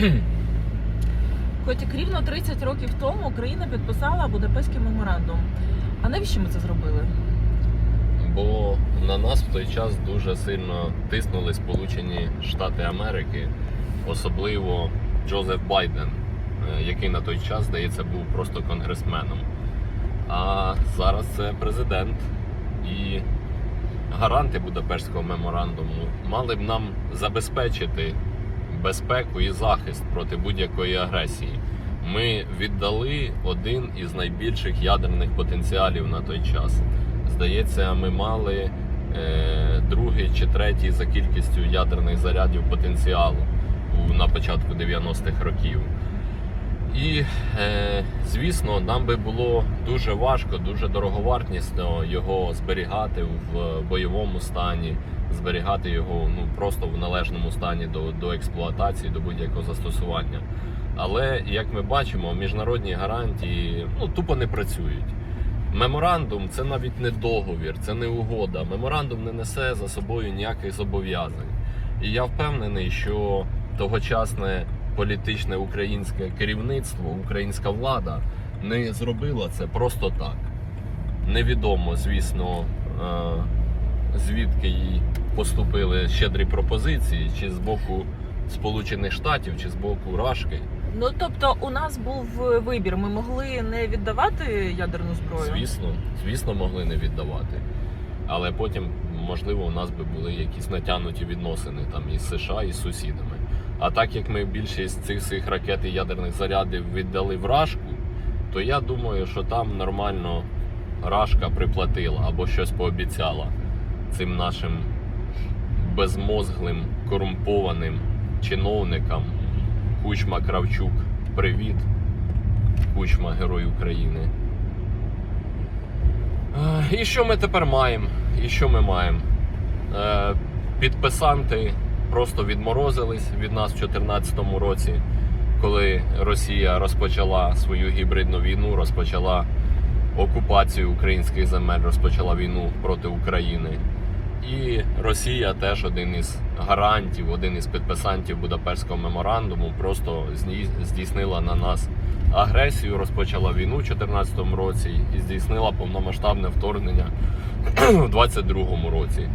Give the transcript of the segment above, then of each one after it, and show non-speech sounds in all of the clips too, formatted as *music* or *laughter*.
*clears throat* Котик, рівно 30 років тому Україна підписала Будапештський меморандум. А навіщо ми це зробили? Бо на нас в той час дуже сильно тиснули Сполучені Штати Америки, особливо Джозеф Байден, е, який на той час, здається, був просто конгресменом. А зараз це президент і гаранти Будапештського меморандуму мали б нам забезпечити безпеку і захист проти будь-якої агресії. Ми віддали один із найбільших ядерних потенціалів на той час. Здається, ми мали е, другий чи третій за кількістю ядерних зарядів потенціалу на початку 90-х років. І, е, звісно, нам би було дуже важко, дуже дороговартісно його зберігати в бойовому стані, зберігати його ну, просто в належному стані до, до експлуатації, до будь-якого застосування. Але як ми бачимо, міжнародні гарантії ну, тупо не працюють. Меморандум це навіть не договір, це не угода. Меморандум не несе за собою ніяких зобов'язань. І я впевнений, що тогочасне політичне українське керівництво, українська влада не зробила це просто так. Невідомо, звісно, е, звідки їй поступили щедрі пропозиції, чи з боку Сполучених Штатів, чи з боку Рашки. Ну тобто, у нас був вибір. Ми могли не віддавати ядерну зброю. Звісно, звісно, могли не віддавати. Але потім, можливо, у нас би були якісь натягнуті відносини там із США і з сусідами. А так як ми більшість цих всіх ракет і ядерних зарядів віддали в Рашку, то я думаю, що там нормально Рашка приплатила або щось пообіцяла цим нашим безмозглим, корумпованим чиновникам. Кучма Кравчук, привіт. Кучма Герой України. Е, І що ми тепер маємо? І що ми маємо? Е, Підписанти просто відморозились від нас в 2014 році, коли Росія розпочала свою гібридну війну, розпочала окупацію українських земель, розпочала війну проти України. І Росія теж один із гарантів, один із підписантів Будапештського меморандуму, просто здійснила на нас агресію, розпочала війну у 2014 році і здійснила повномасштабне вторгнення *clears throat* у 2022 році.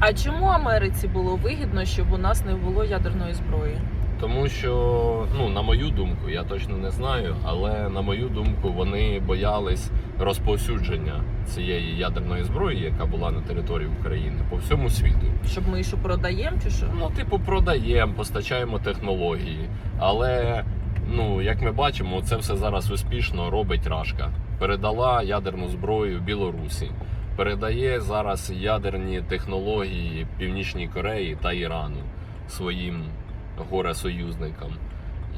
А чому Америці було вигідно, щоб у нас не було ядерної зброї? Тому що, ну, на мою думку, я точно не знаю, але на мою думку, вони боялись розповсюдження цієї ядерної зброї, яка була на території України по всьому світу. Щоб ми що продаємо, чи що? Ну, типу, продаємо, постачаємо технології. Але, ну, як ми бачимо, це все зараз успішно робить Рашка. Передала ядерну зброю Білорусі, передає зараз ядерні технології Північній Кореї та Ірану своїм горе-союзникам.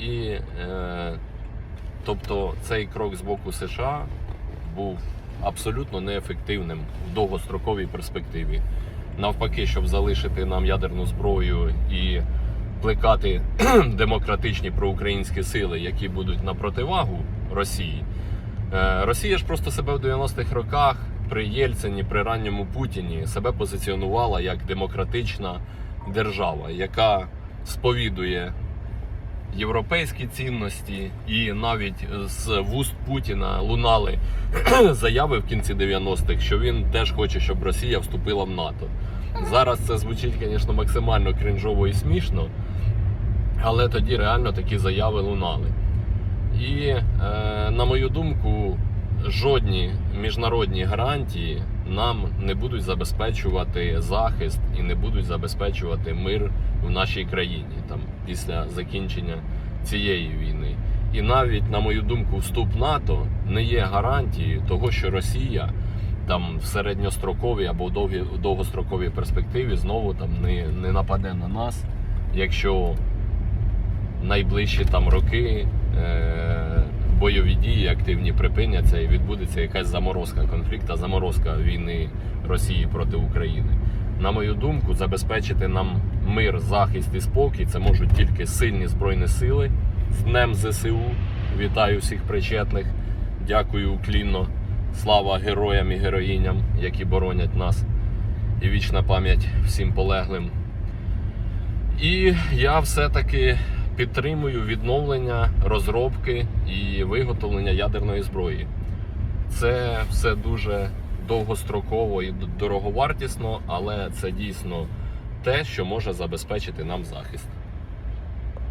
І е, тобто цей крок з боку США був абсолютно неефективним в довгостроковій перспективі навпаки, щоб залишити нам ядерну зброю і плекати *clears throat* демократичні проукраїнські сили, які будуть на противагу Росії. Е, Росія ж просто себе в 90-х роках при Єльцині, при ранньому Путіні себе позиціонувала як демократична держава, яка сповідує європейські цінності, і навіть з вуст Путіна лунали *clears throat* заяви в кінці 90-х, що він теж хоче, щоб Росія вступила в НАТО. Зараз це звучить, звісно, максимально кринжово і смішно, але тоді реально такі заяви лунали. І, е, на мою думку, жодні міжнародні гарантії нам не будуть забезпечувати захист і не будуть забезпечувати мир в нашій країні там після закінчення цієї війни. І навіть, на мою думку, вступ НАТО не є гарантією того, що Росія там в середньостроковій або в довгостроковій перспективі знову там не, не нападе на нас, якщо найближчі там роки е, бойові дії активні припиняться і відбудеться якась заморозка конфлікту, заморозка війни Росії проти України. На мою думку, забезпечити нам мир, захист і спокій це можуть тільки сильні збройні сили з Днем ЗСУ. Вітаю всіх причетних. Дякую уклінно. Слава героям і героїням, які боронять нас. І вічна пам'ять всім полеглим. І я все-таки підтримую відновлення розробки і виготовлення ядерної зброї. Це все дуже довгостроково і дороговартісно, але це дійсно те, що може забезпечити нам захист.